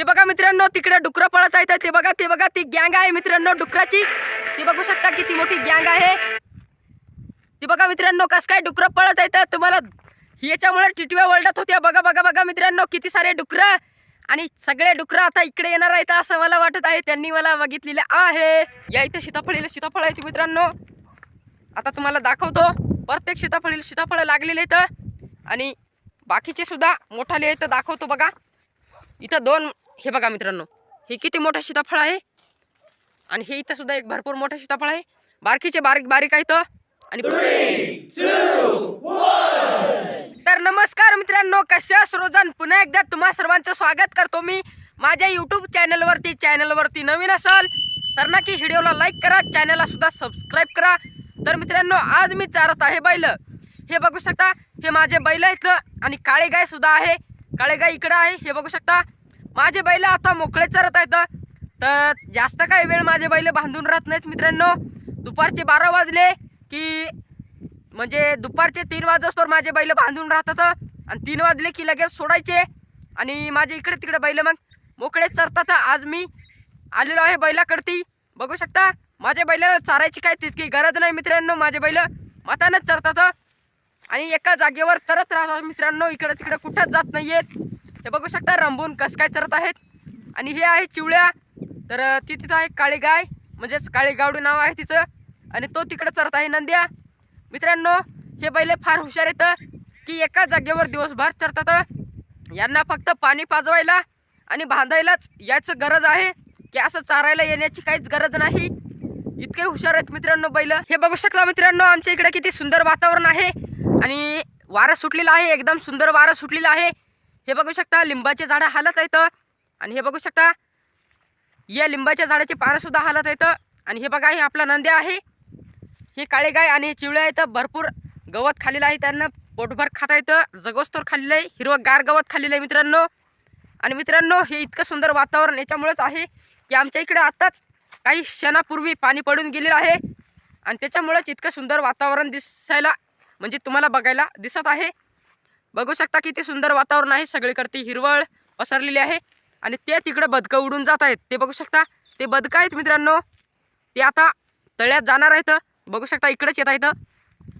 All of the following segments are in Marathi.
ते बघा मित्रांनो तिकडे डुकरं पळत आहेत. ते बघा ते बघा ती गँग आहे मित्रांनो डुकराची. ती बघू शकता किती मोठी गँग आहे. ती बघा मित्रांनो कस काय डुकरं पळत आहेत. तुम्हाला याच्यामुळे टिटव्या वळडत होत्या. बघा बघा बघा मित्रांनो किती सारे डुकरं. आणि सगळे डुकरं आता इकडे येणार आहेत असं मला वाटत आहे. त्यांनी मला बघितलेले आहे. या इथे सीताफळीला सीताफळ आहे मित्रांनो. आता तुम्हाला दाखवतो. प्रत्येक सीताफळीला सीताफळं लागलेले आहेत. आणि बाकीचे सुद्धा मोठाले आहेत दाखवतो बघा. इथं दोन हे बघा मित्रांनो हे किती मोठं सीताफळ आहे. आणि हे इथं सुद्धा एक भरपूर मोठं सीताफळ आहे. बारकीचे बारीक बारीक आहे आणि तर नमस्कार मित्रांनो कशा रोजन पुन्हा एकदा तुम्हा सर्वांचं स्वागत करतो मी. माझ्या यूट्यूब चॅनलवरती चॅनलवरती नवीन असाल तर नक्की व्हिडिओला लाईक करा. चॅनलला सुद्धा सबस्क्राईब करा. तर मित्रांनो आज मी चारत आहे बैल. हे बघू शकता हे माझे बैल आहेत. आणि काळे गाय सुद्धा आहे. काळे गाय इकडं आहे. हे बघू शकता. माझे बैल आता मोकळे चरत आहेत तर जास्त काही वेळ माझे बैल बांधून राहत नाहीत मित्रांनो. दुपारचे बारा वाजले की म्हणजे दुपारचे तीन वाजोस्तोवर माझे बैल बांधून राहतात आणि तीन वाजले की लगेच सोडायचे. आणि माझे इकडे तिकडे बैल मग मोकळे चरतात आज मी आलेलो आहे बैलाकडती. बघू शकता माझ्या बैलाला चारायची काय तितकी गरज नाही मित्रांनो. माझे बैल मातानंच चरतात आणि एका जागेवर चरत राहतात मित्रांनो. इकडे तिकडे कुठंच जात नाही आहेत हे बघू शकता रंबून कसं काय चरत आहेत. आणि हे आहे चिवळ्या. तर ती तिथं आहे काळी गाय म्हणजेच काळी गावडी नाव आहे तिचं. आणि तो तिकडं चरत आहे नंद्या. मित्रांनो हे बैले फार हुशार येतं की एका जागेवर दिवसभर चरतात. यांना फक्त पाणी पाजवायला आणि बांधायलाच याचं गरज आहे की असं चारायला येण्याची काहीच गरज नाही. इतके हुशार आहेत मित्रांनो बैल. हे बघू शकता मित्रांनो आमच्या इकडे किती सुंदर वातावरण आहे. आणि वारं सुटलेलं आहे एकदम सुंदर वारं सुटलेलं आहे. हे बघू शकता लिंबाचे झाडं हालत आहेत. आणि हे बघू शकता या लिंबाच्या झाडाचे पारं सुद्धा हालत आहेत. आणि हे बघा हे आपला नंद्या आहे. हे काळे गाय आणि हे चिवळे आहेत. भरपूर गवत खाल्लेलं आहे. त्यांना पोटभर खाता येतं जगोस्तोर खाल्लेलं आहे. हिरवं गार गवत खाल्लेलं आहे मित्रांनो. आणि मित्रांनो हे इतकं सुंदर वातावरण याच्यामुळेच आहे की आमच्या इकडे आत्ताच काही क्षणापूर्वी पाणी पडून गेलेलं आहे. आणि त्याच्यामुळेच इतकं सुंदर वातावरण दिसायला म्हणजे तुम्हाला बघायला दिसत आहे. बघू शकता किती सुंदर वातावरण आहे. सगळीकडती हिरवळ पसरलेली आहे. आणि ते तिकडे बदकं उडून जात आहेत. ते बघू शकता. ते बदकं आहेत मित्रांनो. ते आता तळ्यात जाणार आहेत. बघू शकता इकडेच येत आहेत.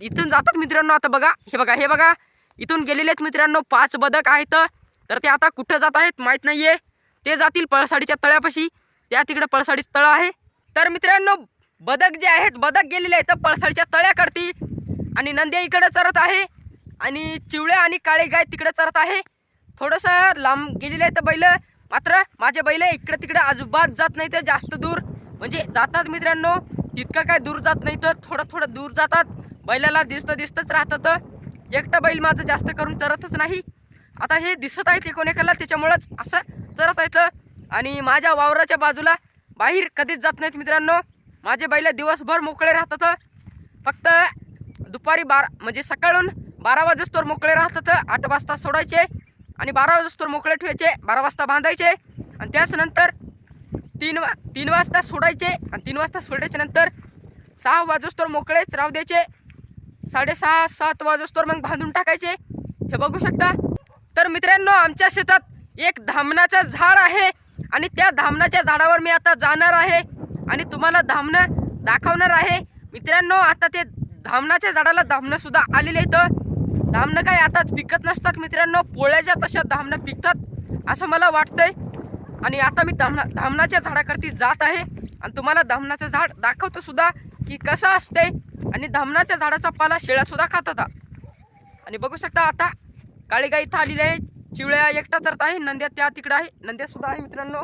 इथून जातात मित्रांनो आता बघा. हे बघा हे बघा. इथून गेलेले आहेत मित्रांनो पाच बदक आहेत. तर ते आता कुठं जात आहेत माहीत नाही आहे ते जातील पळसाडीच्या तळ्यापाशी. त्या तिकडे पळसाडीचं तळं आहे. तर मित्रांनो बदक जे आहेत बदक गेलेले आहेत पळसाडीच्या तळ्याकडती. आणि नंद्या इकडे चरत आहे. आणि चिवळ्या आणि काळे गाय तिकडे चरत आहे. थोडंसं लांब गेलेलं आहे तर बैल. मात्र माझे बैल इकडे तिकडे अजिबात जात नाही तर जास्त दूर. म्हणजे जातात मित्रांनो तितकं काय दूर जात नाही तर थोडं थोडं दूर जातात. बैलाला दिसतं दिसतंच राहतात. एकटं बैल माझं जास्त करून चरतच नाही. आता हे दिसत आहेत एकोणेकाला त्याच्यामुळंच असं चरत येतं आणि माझ्या वावराच्या बाजूला बाहेर कधीच जात नाहीत मित्रांनो. माझे बैल दिवसभर मोकळे राहतात. फक्त दुपारी बारा म्हणजे सकाळून बारा वाजस्तोर मोकळे राहतात आठ वाजता सोडायचे आणि बारा वाजस्तोर मोकळे ठेवायचे बारा वाजता बांधायचे. आणि त्याच नंतर तीन वा तीन वाजता सोडायचे आणि तीन वाजता सोडायच्या नंतर सहा वाजस्तोर मोकळेच राहू द्यायचे. साडेसहा सात वाजस्तोर मग बांधून टाकायचे. हे बघू शकता. तर मित्रांनो आमच्या शेतात एक धामणाचं झाड आहे आणि त्या धामणाच्या झाडावर मी आता जाणार आहे आणि तुम्हाला धामणं दाखवणार आहे. मित्रांनो आता ते धामणाच्या झाडाला धामणंसुद्धा आलेलं आलेले आहेत. धामणं काय आताच पिकत नसतात मित्रांनो. पोळ्याच्या तशा धामणं पिकतात असं मला वाटतंय. आणि आता मी धामणा धामणाच्या झाडाकरती जात आहे. आणि तुम्हाला धामणाचं झाड दाखवतो सुद्धा की कसं असते आणि धामणाच्या झाडाचा पाला शेळ्यासुद्धा खात खातात आणि बघू शकता आता काळी गाई इथं आलेली आहे चिवळ्या एकटा चरत आहे नंद्या त्या तिकडं आहे. नंद्यासुद्धा आहे मित्रांनो.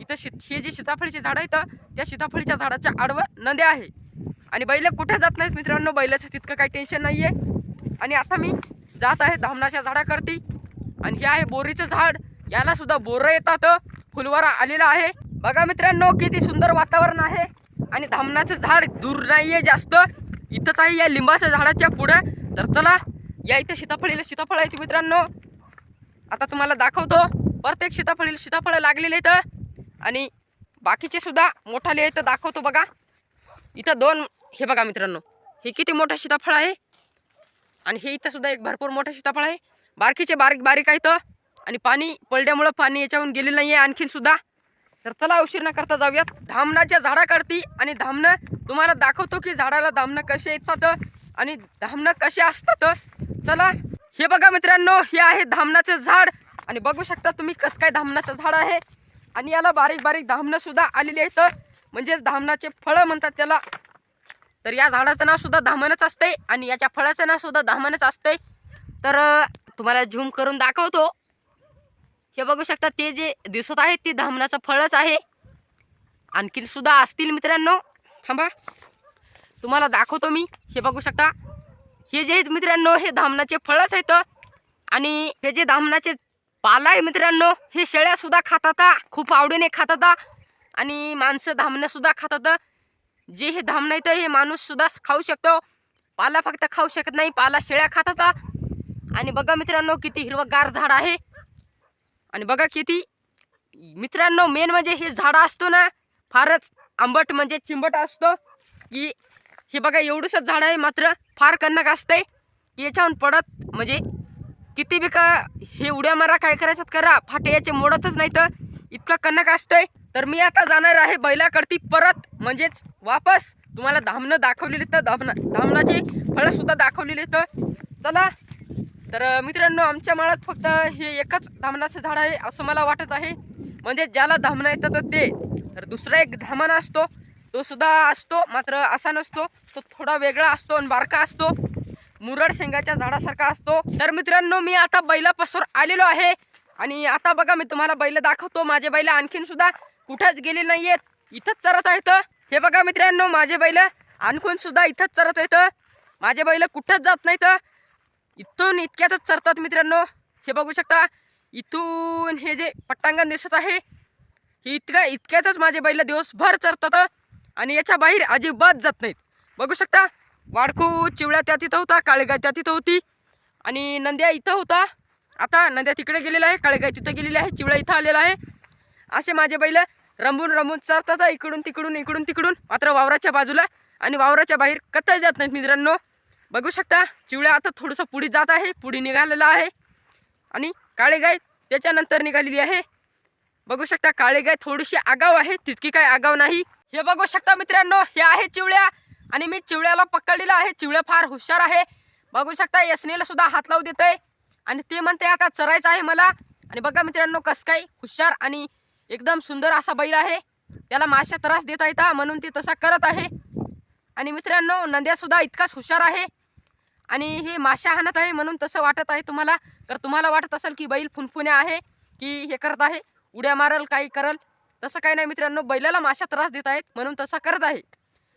इथं शीत हे जे सीताफळीचे झाड आहे तर त्या सीताफळीच्या झाडाच्या आडवं नंद्या आहे. आणि बैल कुठे जात नाहीत मित्रांनो. बैलाचं तितकं काही टेन्शन नाही आहे आणि आता मी जात आहे धामणाच्या झाडाकरती. आणि हे आहे बोरीचं झाड. याला सुद्धा बोरं येतात. फुलवारा आलेला आहे. बघा मित्रांनो किती सुंदर वातावरण आहे. आणि धामणाचं झाड दूर नाही आहे जास्त. इथंच आहे या लिंबाच्या झाडाच्या पुढं. तर चला या इथे सीताफळीला सीताफळ आहेत मित्रांनो. आता तुम्हाला दाखवतो. प्रत्येक सीताफळीला सीताफळं लागलेले आहेत. आणि बाकीचे सुद्धा मोठाले आहेत दाखवतो बघा. इथं दोन हे बघा मित्रांनो. हे किती मोठं सीताफळ आहे? आणि हे इथं सुद्धा एक भरपूर मोठं सीताफळ आहे. बारकीचे बारीक बारीक आहेत. आणि पाणी पडल्यामुळं पाणी याच्याहून गेलेलं नाही आहे आणखीन सुद्धा. तर चला उशीर न करता जाऊयात. धामणाच्या झाडाकडती आणि धामणं तुम्हाला दाखवतो की झाडाला धामणं कसे येतात आणि धामणं कसे असतात. चला हे बघा मित्रांनो हे आहे धामणाचं झाड. आणि बघू शकता तुम्ही कसं काय धामणाचं झाड आहे. आणि याला बारीक बारीक धामणं सुद्धा आलेली आहेत. म्हणजेच धामणाचे फळं म्हणतात त्याला. तर या झाडाचं नाव सुद्धा धामणच असतंय आणि याच्या फळाचं नाव सुद्धा धामणच असतंय. तर तुम्हाला झूम करून दाखवतो. हे बघू शकता ते जे दिसत आहे ते धामणाचं फळच आहे. आणखीन सुद्धा असतील मित्रांनो. थांबा. तुम्हाला दाखवतो मी. हे बघू शकता. हे जे आहेत मित्रांनो हे धामणाचे फळच आहेत. आणि हे जे धामणाचे पाला आहे मित्रांनो हे शेळ्या सुद्धा खातात. खूप आवडीने खातात. आणि माणसं धामणं सुद्धा खातात. जे हे धाम नाही तर हे माणूस सुद्धा खाऊ शकतो. पाला फक्त खाऊ शकत नाही पाला शेळ्या खातात आणि बघा मित्रांनो किती हिरवगार झाड आहे. आणि बघा किती मित्रांनो मेन म्हणजे हे झाड असतो ना फारच आंबट म्हणजे चिंबट असतो. की हे बघा एवढंसं झाड आहे मात्र फार कन्नक असतंय. की याच्याहून पडत म्हणजे किती बी का हे उड्या मारा काय करायचं करा. फाटे याचे मोडतच नाही तर इतकं कन्नक असतंय. तर मी आता जाणार आहे बैलाकडती परत म्हणजेच वापस. तुम्हाला धामणं दाखवलेली तर धामणं धामणाची फळंसुद्धा दाखवलेली तर चला. तर मित्रांनो आमच्या माळात फक्त हे एकच धामणाचं झाड आहे असं मला वाटत आहे. म्हणजे ज्याला धामणं येतं तर ते. तर दुसरा एक धामण असतो तो सुद्धा असतो मात्र असा नसतो. तो थोडा वेगळा असतो आणि बारका असतो. मुरड शेंगाच्या झाडासारखा असतो. तर मित्रांनो मी आता बैलापासून आलेलो आहे. आणि आता बघा मी तुम्हाला बैल दाखवतो. माझे बैल आणखीन सुद्धा कुठंच गेले नाही आहेत इथंच चरत आहेत. हे बघा मित्रांनो माझे बैल. आणखून सुद्धा इथंच चरत आहेत. माझे बैल कुठंच जात नाहीत. इथून इतक्यातच चरतात मित्रांनो. हे बघू शकता इथून हे जे पट्टांगण दिसत आहे हे इतक्या इतक्यातच माझे बैल दिवसभर चरतात आणि याच्या बाहेर अजिबात जात नाहीत. बघू शकता वाडखू चिवळा त्या तिथं होता काळेगाय त्या तिथं होती आणि नंद्या इथं होता. आता नंद्या तिकडे गेलेला आहे काळेगाय तिथं गेलेली आहे चिवळा इथं आलेला आहे. असे माझे बैल रंबून रंबून चरतात इकडून तिकडून इकडून तिकडून. मात्र वावराच्या बाजूला आणि वावराच्या बाहेर कतही जात नाहीत मित्रांनो. बघू शकता चिवळ्या आता थोडंसं पुढे जात आहे पुढे निघालेला आहे. आणि काळे गाय त्याच्यानंतर निघालेली आहे. बघू शकता काळे गाय थोडीशी आगाव आहे तितकी काय आगाव नाही. हे बघू शकता मित्रांनो हे आहे चिवळ्या. आणि मी चिवळ्याला पकडलेलं आहे चिवळ्या फार हुशार आहे. बघू शकता यसनेला सुद्धा हात लावू देत आहे आणि ते म्हणते आता चरायचं आहे मला. आणि बघा मित्रांनो कसं काय हुशार आणि एकदम सुंदर असा बैल आहे. त्याला माशा त्रास देता येता म्हणून ते तसा करत आहे. आणि मित्रांनो नंद्यासुद्धा इतकाच हुशार आहे. आणि हे माशा हाणत आहे म्हणून तसं वाटत आहे तुम्हाला. तर तुम्हाला वाटत असेल की बैल फुनफुन्या आहे की हे करत आहे उड्या मारल काही करल. तसं काही नाही मित्रांनो बैलाला माशा त्रास देत आहेत म्हणून तसा करत आहे.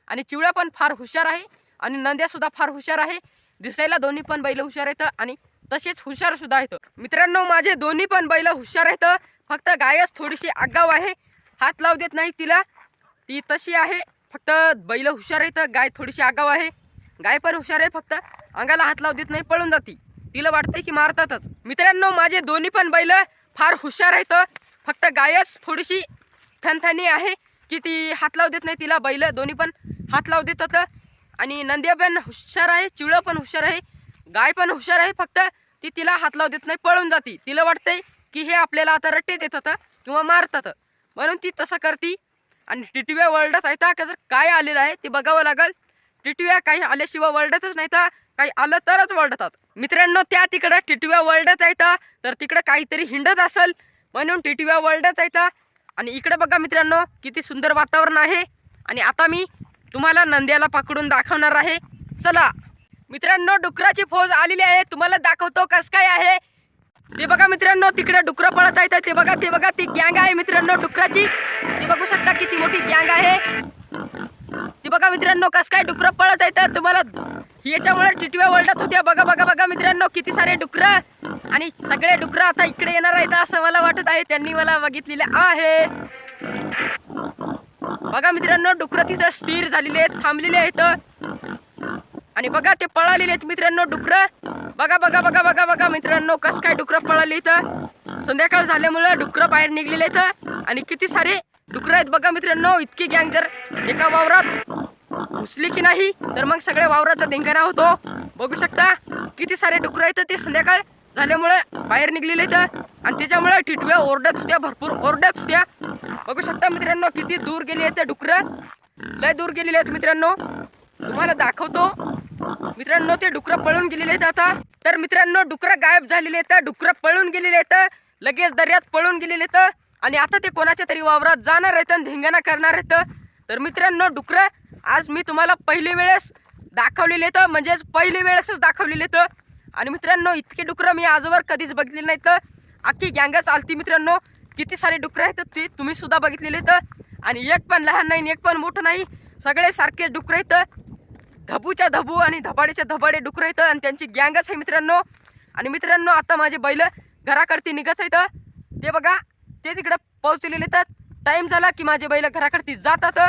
आणि चिवळ्या पण फार हुशार आहे आणि नंद्यासुद्धा फार हुशार आहे. दिसायला दोन्ही पण बैल हुशार आहेत आणि तसेच हुशारसुद्धा आहेत. मित्रांनो माझे दोन्ही पण बैल हुशार आहेत. फक्त गायच थोडीशी आगाव आहे. हात लावू देत नाही तिला. ती तशी आहे. फक्त बैल हुशार आहेत गाय थोडीशी आगाव आहे. गाय पण हुशार आहे फक्त. अंगाला हात लावू देत नाही पळून जाती. तिला वाटते की मारतातच. मित्रांनो माझे दोन्ही पण बैल फार हुशार आहेत. फक्त गायच थोडीशी थनथनी आहे की ती हात लावू देत नाही तिला. बैल दोन्ही पण हात लावू देतात. आणि नंद्या पण हुशार आहे चिवळं पण हुशार आहे गाय पण हुशार आहे. फक्त ती तिला हात लावू देत नाही पळून जाती. तिला वाटते की हे आपल्याला आता रट्टे देतात किंवा मारतात. म्हणून ती तसं करती. आणि टिटव्या वर्ल्डच आहे का तर काय आलेलं आहे ते बघावं लागल. टिटव्या काही आल्याशिवाय वर्ल्डातच नाही तर काही आलं तरच वर्ल्डतात मित्रांनो त्या तिकडं टिटव्या वर्ल्डच आहे तर तिकडं काहीतरी हिंडत असेल. म्हणून टिटव्या वर्ल्डच आहे आणि इकडे बघा मित्रांनो किती सुंदर वातावरण आहे. आणि आता मी तुम्हाला नंद्याला पकडून दाखवणार आहे. चला. मित्रांनो डुकराची फौज आलेली आहे. तुम्हाला दाखवतो कस काय आहे. ते बघा मित्रांनो तिकडे डुकरं पळत आहेत. ते बघा ते बघा ती गँग आहे मित्रांनो डुकराची. ती बघू शकता किती मोठी गँग आहे. ती बघा मित्रांनो कस काय डुकरं पळत आहेत. तुम्हाला याच्यामुळे टिटव्या वळतात होत्या. बघा बघा बघा मित्रांनो किती सारे डुकरं. आणि सगळे डुकरं आता इकडे येणार आहेत असं मला वाटत आहे. त्यांनी मला बघितलेले आहे. बघा मित्रांनो डुकरं तिथं स्थिर झालेले आहेत थांबलेले आहेत. आणि बघा ते पळालेले आहेत मित्रांनो डुकरं. बघा बघा बघा बघा बघा मित्रांनो कस काय डुकरं पळाले इथं. संध्याकाळ झाल्यामुळं डुकरं बाहेर निघलेले आहेत आणि किती सारे डुकरं आहेत बघा मित्रांनो इतकी गँग जर एका वावरात घुसली की नाही तर मग सगळ्या वावराचा धिंगाणा होतो. बघू शकता किती सारे डुकरं आहेत ते संध्याकाळ झाल्यामुळे बाहेर निघलेले इथं. आणि त्याच्यामुळे टिटव्या ओरडत होत्या भरपूर ओरडत होत्या. बघू शकता मित्रांनो किती दूर गेले आहेत त्या डुकरं. लय दूर गेलेले आहेत मित्रांनो. तुम्हाला दाखवतो. मित्रांनो ते डुकरं पळून गेलेले आहेत आता. तर मित्रांनो डुकरं गायब झालेले आहेत. डुकरं पळून गेलेले आहेत. लगेच दर्यात पळून गेलेले आहेत. आणि आता ते कोणाच्या तरी वावरात जाणार आहेत आणि धिंगाणा करणार आहेत. तर मित्रांनो डुकरं आज मी तुम्हाला पहिली वेळेस दाखवलेले तर म्हणजेच पहिली वेळेसच दाखवलेले तर आणि मित्रांनो इतके डुकरं मी आजवर कधीच बघितले नाहीत. अख्खी गँगच आलती मित्रांनो. किती सारे डुकरं आहेत ते तुम्ही सुद्धा बघितलेले तर आणि एक पण लहान नाही आणि एक पण मोठं नाही. सगळे सारखे डुकरं आहेत. धबूच्या धबू आणि धबाडेच्या धबाडे डुकर आहेत आणि त्यांची गँगच आहे मित्रांनो. आणि मित्रांनो आता माझे बैल घराकडती निघत आहेत. ते बघा ते तिकडं पोहोचलेले येतात टाईम झाला की माझे बैल घराकडती जातात.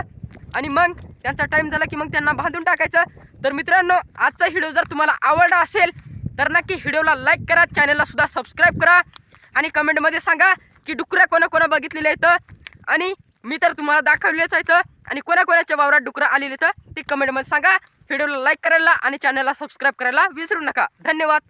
आणि मग त्यांचा टाईम झाला की मग त्यांना बांधून टाकायचं. तर मित्रांनो आजचा व्हिडिओ जर तुम्हाला आवडला असेल तर नक्की व्हिडिओला लाईक करा चॅनलला सुद्धा सबस्क्राईब करा. आणि कमेंटमध्ये सांगा की डुकऱ्या कोणा कोणा आहेत. आणि मी तर तुम्हाला दाखवलेच आहेत. आणि कोणाकोणाच्या वावरात डुकरं आलेले तर ते कमेंटमध्ये सांगा. व्हिडिओला लाईक करायला आणि चॅनलला सबस्क्राईब करायला विसरू नका. धन्यवाद.